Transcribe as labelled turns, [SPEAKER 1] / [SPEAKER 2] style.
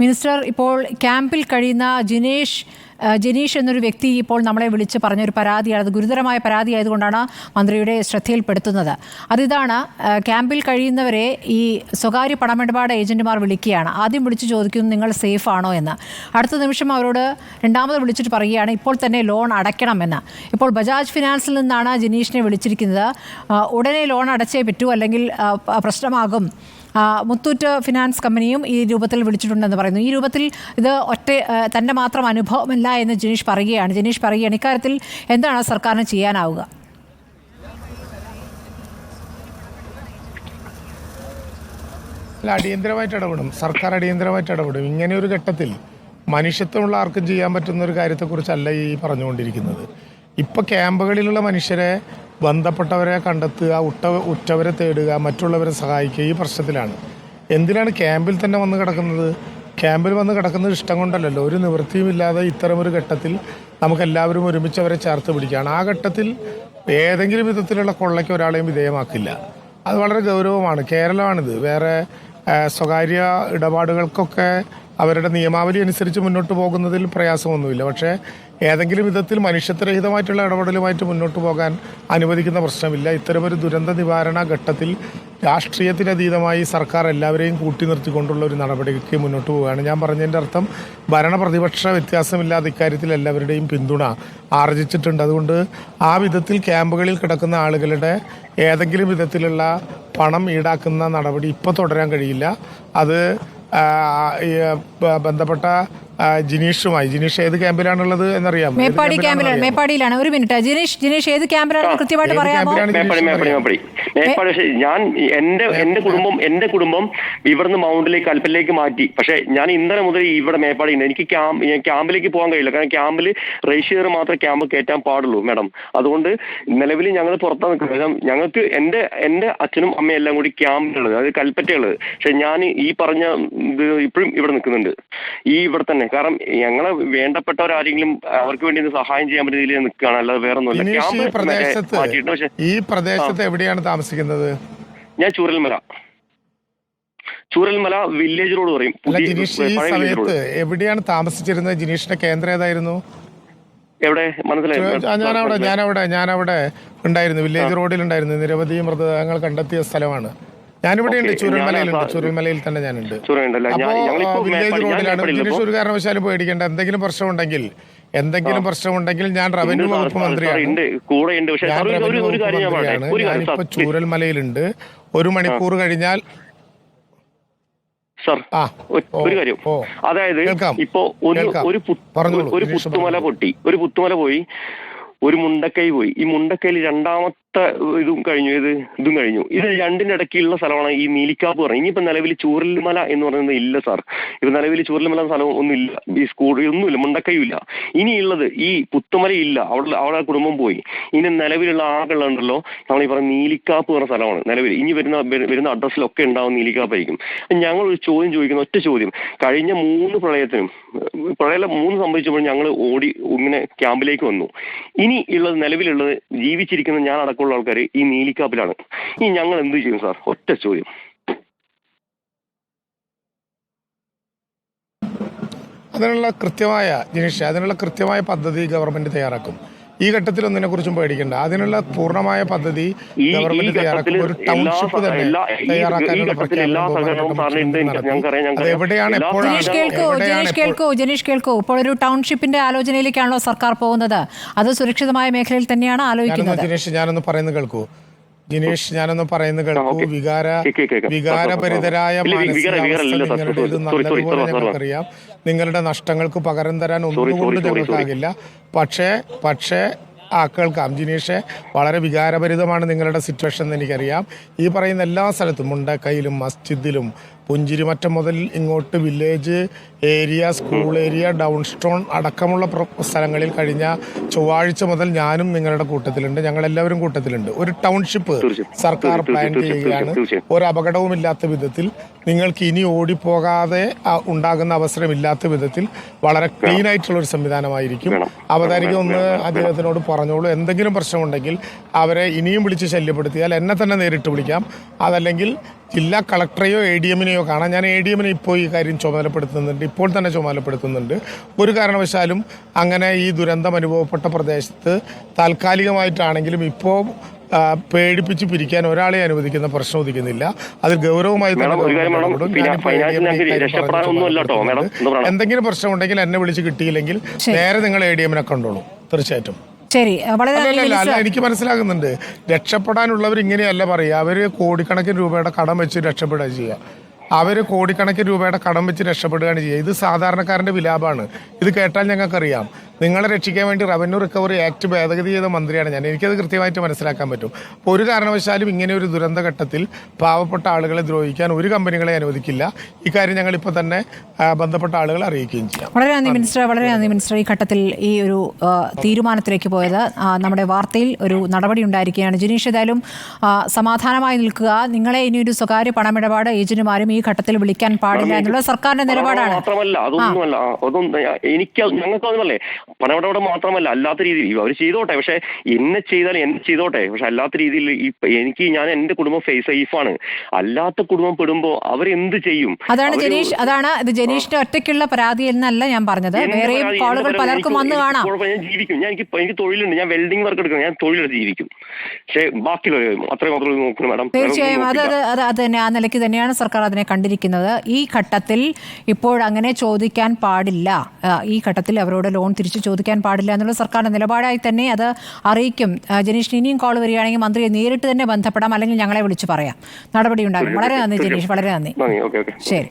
[SPEAKER 1] Minister ഇപ്പോൾ ക്യാമ്പിൽ കഴിയുന്ന ജിനേഷ് ജനീഷ് എന്നൊരു വ്യക്തി ഇപ്പോൾ നമ്മളെ വിളിച്ച് പറഞ്ഞൊരു പരാതിയാണ്. അത് ഗുരുതരമായ പരാതി ആയതുകൊണ്ടാണ് മന്ത്രിയുടെ ശ്രദ്ധയിൽപ്പെടുത്തുന്നത്. അതിതാണ് ക്യാമ്പിൽ കഴിയുന്നവരെ ഈ സ്വകാര്യ പണമിടപാട് ഏജന്റുമാർ വിളിക്കുകയാണ്. ആദ്യം വിളിച്ച് ചോദിക്കുന്നു നിങ്ങൾ സേഫ് ആണോ? എന്ന്. അടുത്ത നിമിഷം അവരോട് രണ്ടാമത് വിളിച്ചിട്ട് പറയുകയാണ് ഇപ്പോൾ തന്നെ ലോൺ അടയ്ക്കണമെന്ന് ഇപ്പോൾ ബജാജ് ഫിനാൻസിൽ നിന്നാണ് ജനീഷിനെ വിളിച്ചിരിക്കുന്നത്. ഉടനെ ലോൺ അടച്ചേ പറ്റൂ അല്ലെങ്കിൽ പ്രശ്നമാകും. മുത്തൂറ്റ് ഫിനാൻസ് കമ്പനിയും ഈ രൂപത്തിൽ വിളിച്ചിട്ടുണ്ടെന്ന് പറയുന്നു. ഈ രൂപത്തിൽ ഇത് ഒറ്റ തന്റെ മാത്രം അനുഭവമല്ല എന്ന് ജനീഷ് പറയുകയാണ്. ജനീഷ് പറയുകയാണ് ഇക്കാര്യത്തിൽ എന്താണ് സർക്കാരിന് ചെയ്യാനാവുക?
[SPEAKER 2] അല്ല അടിയന്തരമായിട്ട് ഇടപെടും. സർക്കാർ അടിയന്തരമായിട്ട് ഇടപെടും. ഇങ്ങനെ ഒരു ഘട്ടത്തിൽ മനുഷ്യത്വമുള്ള ആർക്കും ചെയ്യാൻ പറ്റുന്ന ഒരു കാര്യത്തെക്കുറിച്ചല്ല ഈ പറഞ്ഞുകൊണ്ടിരിക്കുന്നത്. ഇപ്പോൾ ക്യാമ്പുകളിലുള്ള മനുഷ്യരെ ബന്ധപ്പെട്ടവരെ കണ്ടെത്തുക ഉട്ട ഉറ്റവരെ തേടുക മറ്റുള്ളവരെ സഹായിക്കുക ഈ പ്രശ്നത്തിലാണ്. എന്തിനാണ് ക്യാമ്പിൽ തന്നെ വന്ന് കിടക്കുന്നത്? ക്യാമ്പിൽ വന്ന് കിടക്കുന്നത് ഇഷ്ടം കൊണ്ടല്ലല്ലോ. ഒരു നിവൃത്തിയുമില്ലാതെ ഇത്തരം ഒരു ഘട്ടത്തിൽ നമുക്കെല്ലാവരും ഒരുമിച്ച് അവരെ ചേർത്ത് പിടിക്കുകയാണ്. ആ ഘട്ടത്തിൽ ഏതെങ്കിലും വിധത്തിലുള്ള കൊള്ളയ്ക്ക് ഒരാളെയും വിധേയമാക്കില്ല. അത് വളരെ ഗൗരവമാണ്. കേരളമാണിത്. വേറെ സ്വകാര്യ ഇടപാടുകൾക്കൊക്കെ അവരുടെ നിയമാവലി അനുസരിച്ച് മുന്നോട്ട് പോകുന്നതിൽ പ്രയാസമൊന്നുമില്ല. പക്ഷേ ഏതെങ്കിലും വിധത്തിൽ മനുഷ്യത്വരഹിതമായിട്ടുള്ള ഇടപെടലുമായിട്ട് മുന്നോട്ട് പോകാൻ അനുവദിക്കുന്ന പ്രശ്നമില്ല. ഇത്തരമൊരു ദുരന്ത നിവാരണ ഘട്ടത്തിൽ രാഷ്ട്രീയത്തിനതീതമായി സർക്കാർ എല്ലാവരെയും കൂട്ടി നിർത്തിക്കൊണ്ടുള്ള ഒരു നടപടിക്ക് മുന്നോട്ട് പോവുകയാണ്. ഞാൻ പറഞ്ഞതിന്റെ അർത്ഥം ഭരണപ്രതിപക്ഷ വ്യത്യാസമില്ലാതെ ഇക്കാര്യത്തിൽ എല്ലാവരുടെയും പിന്തുണ ആർജിച്ചിട്ടുണ്ട്. അതുകൊണ്ട് ആ വിധത്തിൽ ക്യാമ്പുകളിൽ കിടക്കുന്ന ആളുകളുടെ ഏതെങ്കിലും വിധത്തിലുള്ള പണം ഈടാക്കുന്ന നടപടി ഇപ്പോൾ തുടരാൻ കഴിയില്ല. അത് ബന്ധപ്പെട്ട ജിനീഷുമായി. ജിനീഷ് ഏത് ക്യാമ്പിലാണുള്ളത് എന്നറിയാം
[SPEAKER 1] മേപ്പാടി ക്യാമ്പിലാണ്? മേപ്പാടിയിലാണ്. ഒരു മിനിറ്റ്. ജിനീഷ് ജിനീഷ് ഏത് ക്യാമ്പിലാണ് കൃത്യമായിട്ട് പറയാമോ?
[SPEAKER 3] മേപ്പാടി ഞാൻ എന്റെ എന്റെ കുടുംബം എന്റെ കുടുംബം ഇവിടുന്ന് മൗണ്ടിലേക്ക് കൽപ്പനിലേക്ക് മാറ്റി. പക്ഷേ ഞാൻ ഇന്നലെ മുതൽ ഇവിടെ മേപ്പാടി ഉണ്ട് എനിക്ക് ക്യാമ്പ് ക്യാമ്പിലേക്ക് പോകാൻ കഴിയില്ല. കാരണം ക്യാമ്പിൽ റേഷ്യർ മാത്രമേ ക്യാമ്പ് കയറ്റാൻ പാടുള്ളൂ മാഡം. അതുകൊണ്ട് നിലവിൽ ഞങ്ങൾ പുറത്താണ് നിൽക്കുന്നത് ഞങ്ങൾക്ക് എന്റെ എന്റെ അച്ഛനും അമ്മയും എല്ലാം കൂടി ക്യാമ്പിലുള്ളത്. അതായത് കൽപ്പറ്റയുള്ളത്. പക്ഷെ ഞാൻ ഈ പറഞ്ഞ ഇത് ഇപ്പോഴും ഇവിടെ നിൽക്കുന്നുണ്ട്. ഈ ഇവിടെ തന്നെ കാരണം ഞങ്ങളെ വേണ്ടപ്പെട്ടവരാരെങ്കിലും അവർക്ക് വേണ്ടി സഹായം ചെയ്യാൻ പറ്റുന്ന രീതിയിൽ നിൽക്കുകയാണ്. അല്ലാതെ വേറെ ഒന്നുമില്ല
[SPEAKER 2] ഈ പ്രദേശത്ത് എവിടെയാണ് താമസിക്കുന്നത്?
[SPEAKER 3] ഞാൻ ചൂരൽമല. ചൂരൽമല വില്ലേജ് റോഡ് പറയും.
[SPEAKER 2] സമയത്ത് എവിടെയാണ് താമസിച്ചിരുന്നത്? ജിനീഷിന്റെ കേന്ദ്രം ഏതായിരുന്നു?
[SPEAKER 3] എവിടെ? മനസ്സിലായി.
[SPEAKER 2] ഞാനവിടെ ഞാനവിടെ ഞാനവിടെ ഉണ്ടായിരുന്നു. വില്ലേജ് റോഡിൽ ഉണ്ടായിരുന്നു നിരവധി മൃതദേഹങ്ങൾ കണ്ടെത്തിയ സ്ഥലമാണ്. ഞാനിവിടെ ഉണ്ട്
[SPEAKER 3] ആ-
[SPEAKER 2] ചൂരൽമലയിൽ തന്നെ ഞാനുണ്ട്. വില്ലേജ് റോഡിലാണ്.
[SPEAKER 3] ഇപ്പോ.
[SPEAKER 2] ഒരു കാരണവശാലും പേടിക്കേണ്ട എന്തെങ്കിലും പ്രശ്നം ഉണ്ടെങ്കിൽ എന്തെങ്കിലും പ്രശ്നമുണ്ടെങ്കിൽ ഞാൻ റവന്യൂ വകുപ്പ് മന്ത്രിയാണ്. ഞാൻ റവന്യൂ വകുപ്പ് മന്ത്രിയാണ്. ഞാനിപ്പോ ചൂരൽമലയിലുണ്ട്. ഒരു മണിക്കൂർ കഴിഞ്ഞാൽ
[SPEAKER 3] സാർ ഒരു കാര്യം. അതായത് ഇപ്പോ ഒരു ഒരു ഒരു പുത്തുമല. പൊട്ടി. ഒരു പുത്തുമല പോയി. ഒരു മുണ്ടക്കൈ പോയി. ഈ മുണ്ടക്കൈയിൽ രണ്ടാമത്തെ ഇതും കഴിഞ്ഞു. ഇത് ഇതും കഴിഞ്ഞു. ഇത് രണ്ടിന്റെ ഇടയ്ക്കുള്ള സ്ഥലമാണ് ഈ നീലിക്കാപ്പ് പറഞ്ഞത്. ഇനിയിപ്പോ നിലവിൽ ചൂരൽമല എന്ന് പറയുന്നത് ഇല്ല സാർ ഇപ്പൊ നിലവിൽ ചൂരൽമല സ്ഥലം ഒന്നും ഇല്ല ഈ സ്കൂളിൽ ഒന്നുമില്ല മുണ്ടക്കയുമില്ല. ഇനിയുള്ളത് ഈ പുത്തുമല ഇല്ല അവിടെ അവിടെ കുടുംബം പോയി. ഇനി നിലവിലുള്ള ആളുകളുണ്ടല്ലോ നമ്മൾ ഈ പറഞ്ഞ നീലിക്കാപ്പ് പറഞ്ഞ സ്ഥലമാണ് നിലവിൽ. ഇനി വരുന്ന വരു- വരുന്ന അഡ്രസ്സിലൊക്കെ ഉണ്ടാവും നീലിക്കാപ്പായിരിക്കും ഞങ്ങൾ ഒരു ചോദ്യം ചോദിക്കുന്ന ഒറ്റ ചോദ്യം. കഴിഞ്ഞ മൂന്ന് പ്രളയത്തിനും പ്രളയം മൂന്ന് സംഭവിച്ചപ്പോൾ ഞങ്ങൾ ഓടി ഇങ്ങനെ ക്യാമ്പിലേക്ക് വന്നു. ഇനി ഉള്ളത് നിലവിലുള്ളത് ജീവിച്ചിരിക്കുന്ന ഞാൻ അടക്കമുള്ള ആൾക്കാർ ഈ നീലിക്കാപ്പിലാണ്. ഈ ഞങ്ങൾ എന്ത് ചെയ്യും സാർ ഒറ്റ ചോദ്യം.
[SPEAKER 2] അതിനുള്ള കൃത്യമായ ജനീഷ അതിനുള്ള കൃത്യമായ പദ്ധതി ഗവൺമെന്റ് തയ്യാറാക്കും. ഈ ഘട്ടത്തിൽ ഒന്നിനെ കുറിച്ചും പേടിക്കണ്ട. അതിനുള്ള പൂർണമായ പദ്ധതി ഗവൺമെന്റ് തയ്യാറാക്കും ഒരു ടൗൺഷിപ്പ് തന്നെ തയ്യാറാക്കാനുള്ള പ്രഖ്യാപനം എവിടെയാണ് എപ്പോഴാണ്
[SPEAKER 1] ജനീഷ് കേൾക്കൂ ഇപ്പോൾ ഒരു ടൗൺഷിപ്പിന്റെ ആലോചനയിലേക്കാണല്ലോ സർക്കാർ പോകുന്നത്. അത് സുരക്ഷിതമായ മേഖലയിൽ തന്നെയാണ് ആലോചിക്കുന്നത്.
[SPEAKER 2] ജിനീഷ് ഞാനൊന്ന് പറയുന്നത് കേൾക്കൂ. ജിനീഷ് ഞാനൊന്ന് പറയുന്നത് കേൾക്കൂ വികാര. വികാരപരിതരായ നല്ലതുപോലെ. ഞങ്ങൾക്കറിയാം നിങ്ങളുടെ നഷ്ടങ്ങൾക്ക് പകരം തരാൻ
[SPEAKER 3] ഒന്നും കൊണ്ട്.
[SPEAKER 2] ഞങ്ങൾക്കാകില്ല പക്ഷേ പക്ഷേ ആ കേൾക്കാം. ജിനീഷ് വളരെ വികാരഭരിതമാണ് നിങ്ങളുടെ സിറ്റുവേഷൻ എന്ന് എനിക്കറിയാം. ഈ പറയുന്ന എല്ലാ സ്ഥലത്തും മുണ്ടക്കയിലും മസ്ജിദിലും പുഞ്ചിരിമറ്റം മുതൽ ഇങ്ങോട്ട് village area school area down stone അടക്കമുള്ള സ്ഥലങ്ങളിൽ കഴിഞ്ഞ ചൊവ്വാഴ്ച മുതൽ ഞാനും നിങ്ങളുടെ കൂട്ടത്തിലുണ്ട്. ഞങ്ങൾ എല്ലാവരും കൂട്ടത്തിലുണ്ട്. ഒരു ടൗൺഷിപ്പ് സർക്കാർ പ്ലാൻ ചെയ്യുകയാണ്.
[SPEAKER 3] ഒരു
[SPEAKER 2] ഒരു അപകടവുമില്ലാത്ത വിധത്തിൽ നിങ്ങൾക്ക് ഇനി ഓടിപ്പോകാതെ ഉണ്ടാകുന്ന അവസരമില്ലാത്ത വിധത്തിൽ വളരെ ക്ലീൻ ആയിട്ടുള്ള ഒരു സംവിധാനമായിരിക്കും. അവതാരിക ഒന്ന് അദ്ദേഹത്തിനോട് പറഞ്ഞോളൂ. എന്തെങ്കിലും പ്രശ്നമുണ്ടെങ്കിൽ അവരെ ഇനിയും വിളിച്ച് ശല്യപ്പെടുത്തിയാൽ എന്നെ തന്നെ നേരിട്ട് വിളിക്കാം. അതല്ലെങ്കിൽ ജില്ലാ കളക്ടറെയോ എ ഡി എമ്മിനെയോ കാണാം. ഞാൻ എ ഡി എമ്മിനെ ഇപ്പോൾ ഈ കാര്യം ചുമതലപ്പെടുത്തുന്നുണ്ട്. ഇപ്പോൾ തന്നെ ചുമതലപ്പെടുത്തുന്നുണ്ട്. ഒരു കാരണവശാലും അങ്ങനെ ഈ ദുരന്തം അനുഭവപ്പെട്ട പ്രദേശത്ത് താൽക്കാലികമായിട്ടാണെങ്കിലും ഇപ്പോൾ പേടിപ്പിച്ച് പിരിക്കാൻ ഒരാളെ അനുവദിക്കുന്ന പ്രശ്നം ഉദിക്കുന്നില്ല. അത് ഗൗരവമായി? എന്തെങ്കിലും പ്രശ്നം ഉണ്ടെങ്കിൽ എന്നെ വിളിച്ച് കിട്ടിയില്ലെങ്കിൽ നേരെ നിങ്ങൾ എ ഡി എമ്മിനെ കണ്ടോളൂ. തീർച്ചയായിട്ടും.
[SPEAKER 1] ശരി. വളരെ
[SPEAKER 2] അല്ല എനിക്ക് മനസ്സിലാകുന്നുണ്ട്. രക്ഷപ്പെടാനുള്ളവർ ഇങ്ങനെയല്ല പറയുക. അവർ കോടിക്കണക്കിന് രൂപയുടെ കടം വെച്ച് രക്ഷപ്പെടുക ചെയ്യുക. അവർ കോടിക്കണക്കിന് രൂപയുടെ കടം വെച്ച് രക്ഷപ്പെടുകയാണ് ചെയ്യുക. ഇത് സാധാരണക്കാരന്റെ വിലാപമാണ്. ഇത് കേട്ടാൽ ഞങ്ങൾക്കറിയാം. നിങ്ങളെ രക്ഷിക്കാൻ വേണ്ടി റവന്യൂ റിക്കവറി ആക്ട് ഭേദഗതി ചെയ്ത മന്ത്രിയാണ് ഞാൻ. എനിക്കത് കൃത്യമായിട്ട് മനസ്സിലാക്കാൻ പറ്റും. അപ്പോൾ ഒരു കാരണവശാലും ഇങ്ങനെ ഒരു ദുരന്തഘട്ടത്തിൽ പാവപ്പെട്ട ആളുകളെ ദ്രോഹിക്കാൻ ഒരു കമ്പനികളെ അനുവദിക്കില്ല. ഇക്കാര്യം ഞങ്ങൾ ഇപ്പോൾ തന്നെ ബന്ധപ്പെട്ട ആളുകളെ അറിയിക്കുകയും ചെയ്യാം.
[SPEAKER 1] വളരെ നന്ദി മിനിസ്റ്റർ. വളരെ നന്ദി മിനിസ്റ്റർ. ഈ ഘട്ടത്തിൽ ഈ ഒരു തീരുമാനത്തിലേക്ക് പോയത് നമ്മുടെ വാർത്തയിൽ ഒരു നടപടി ഉണ്ടായിരിക്കുകയാണ്. ജിനീഷ് ഏതായാലും സമാധാനമായി നിൽക്കുക. നിങ്ങളെ ഇനി ഒരു സ്വകാര്യ പണമിടപാട് ഏജന്റുമാരും ഈ ഘട്ടത്തിൽ വിളിക്കാൻ പാടില്ല എന്നുള്ള സർക്കാരിന്റെ നിലപാടാണ്.
[SPEAKER 3] മാത്രമല്ല അതൊന്നുമല്ല അതൊന്നും എനിക്ക് ഞങ്ങൾക്ക് പണമിടപാട് മാത്രമല്ല അല്ലാത്ത രീതിയിൽ അവർ ചെയ്തോട്ടെ. പക്ഷെ എന്നെ ചെയ്താൽ എന്നെ ചെയ്തോട്ടെ. പക്ഷെ അല്ലാത്ത രീതിയിൽ ഈ എനിക്ക് ഞാൻ എന്റെ കുടുംബം ഫേസ് സേഫാണ് അല്ലാത്ത കുടുംബം പെടുമ്പോ അവരെന്ത് ചെയ്യും?
[SPEAKER 1] അതാണ് ജനീഷ് അതാണ് ഇത് ജനീഷിന്റെ ഒറ്റയ്ക്കുള്ള പരാതി എന്നല്ല ഞാൻ പറഞ്ഞത്. വേറെയും കോളുകൾ പലർക്കും വന്ന് കാണാം.
[SPEAKER 3] ഞാൻ ജീവിക്കും. ഞാൻ എനിക്ക് എനിക്ക് തൊഴിലുണ്ട്. ഞാൻ വെൽഡിംഗ് വർക്ക് എടുക്കുന്നു ഞാൻ തൊഴിലെടുത്ത് ജീവിക്കും. പക്ഷേ ബാക്കിയുള്ള അത്രയും മാത്രമേ നോക്കണം മാഡം.
[SPEAKER 1] തീർച്ചയായും അത് അത് അത് അത് തന്നെ ആ നിലയ്ക്ക് തന്നെയാണ് സർക്കാർ അതിനെ കണ്ടിരിക്കുന്നത്. ഈ ഘട്ടത്തിൽ ഇപ്പോൾ അങ്ങനെ ചോദിക്കാൻ പാടില്ല. ഈ ഘട്ടത്തിൽ അവരോട് ലോൺ തിരിച്ചു ചോദിക്കാൻ പാടില്ല എന്നുള്ള സർക്കാരിന്റെ നിലപാടായി തന്നെ അത് അറിയിക്കും. ജനീഷ് ജനീഷിന് ഇനിയും കോൾ വരികയാണെങ്കിൽ മന്ത്രിയെ നേരിട്ട് തന്നെ ബന്ധപ്പെടാം. അല്ലെങ്കിൽ ഞങ്ങളെ വിളിച്ചു പറയാം. നടപടി ഉണ്ടാകും. വളരെ നന്ദി ജനീഷ്. വളരെ നന്ദി. ശരി.